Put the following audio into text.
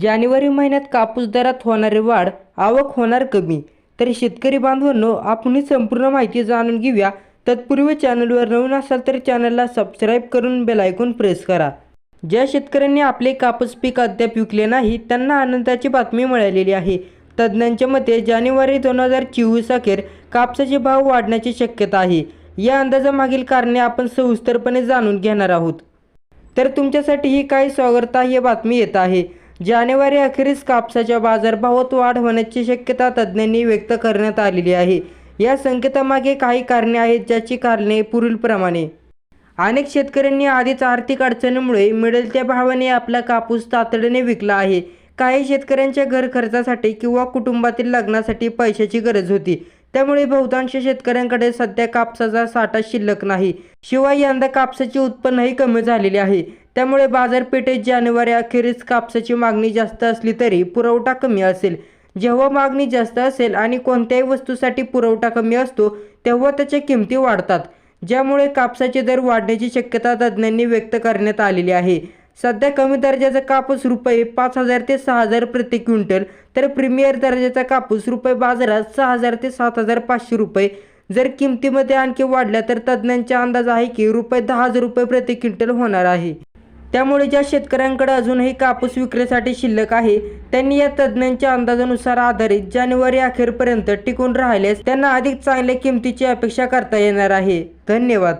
जानेवारी महिन्यात कापूस दरात होणारी वाढ आवक होणार कमी. तर शेतकरी बांधवांनो आपण ही संपूर्ण माहिती जाणून घेऊया. तत्पूर्वी चॅनलवर नवीन असाल तर चॅनलला सबस्क्राईब करून बेल ऐकून प्रेस करा. ज्या शेतकऱ्यांनी आपले कापूस पीक अद्याप विकले नाही त्यांना आनंदाची बातमी मिळालेली आहे. तज्ज्ञांच्या मते जानेवारी दोन हजार चोवीस अखेर कापसाचे भाव वाढण्याची शक्यता आहे. या अंदाजामागील कारणे आपण सविस्तरपणे जाणून घेणार आहोत. तर तुमच्यासाठी ही काही स्वागतार्ह बातमी येत आहे. जानेवारी अखेरीस कापसाच्या बाजारभावात वाढ होण्याची शक्यता तज्ज्ञांनी व्यक्त करण्यात आलेली आहे. या संकेतामागे काही कारणे आहेत ज्याची कारणे पुढीलप्रमाणे. अनेक शेतकऱ्यांनी आधीच आर्थिक अडचणीमुळे मिळेल त्या भावाने आपला कापूस तातडीने विकला आहे. काही शेतकऱ्यांच्या घर खर्चासाठी किंवा कुटुंबातील लग्नासाठी पैशाची गरज होती. त्यामुळे बहुतांश शेतकऱ्यांकडे सध्या कापसाचा साठा शिल्लक नाही. शिवाय यंदा कापसाचे उत्पन्नही कमी झालेले आहे. त्यामुळे बाजारपेठेत जानेवारी अखेरीस कापसाची मागणी जास्त असली तरी पुरवठा कमी असेल. जेव्हा मागणी जास्त असेल आणि कोणत्याही वस्तूसाठी पुरवठा कमी असतो तेव्हा त्याच्या किमती वाढतात ज्यामुळे कापसाचे दर वाढण्याची शक्यता तज्ज्ञांनी व्यक्त करण्यात आलेली आहे. सध्या कमी दर्जाचा कापूस रुपये पाच हजार ते सहा हजार प्रति क्विंटल तर प्रीमियर दर्जाचा कापूस रुपये बाजारात सहा हजार ते सात हजार पाचशे रुपये. जर किमतीमध्ये आणखी वाढल्या तर तज्ज्ञांचा अंदाज आहे की रुपये दहा हजार रुपये प्रति क्विंटल होणार आहे. त्यामुळे ज्या शेतकऱ्यांकडे अजूनही कापूस विक्रीसाठी शिल्लक आहे त्यांनी या तज्ज्ञांच्या अंदाजानुसार आधारित जानेवारी अखेरपर्यंत टिकून राहिल्यास त्यांना अधिक चांगल्या किमतीची अपेक्षा करता येणार आहे. धन्यवाद.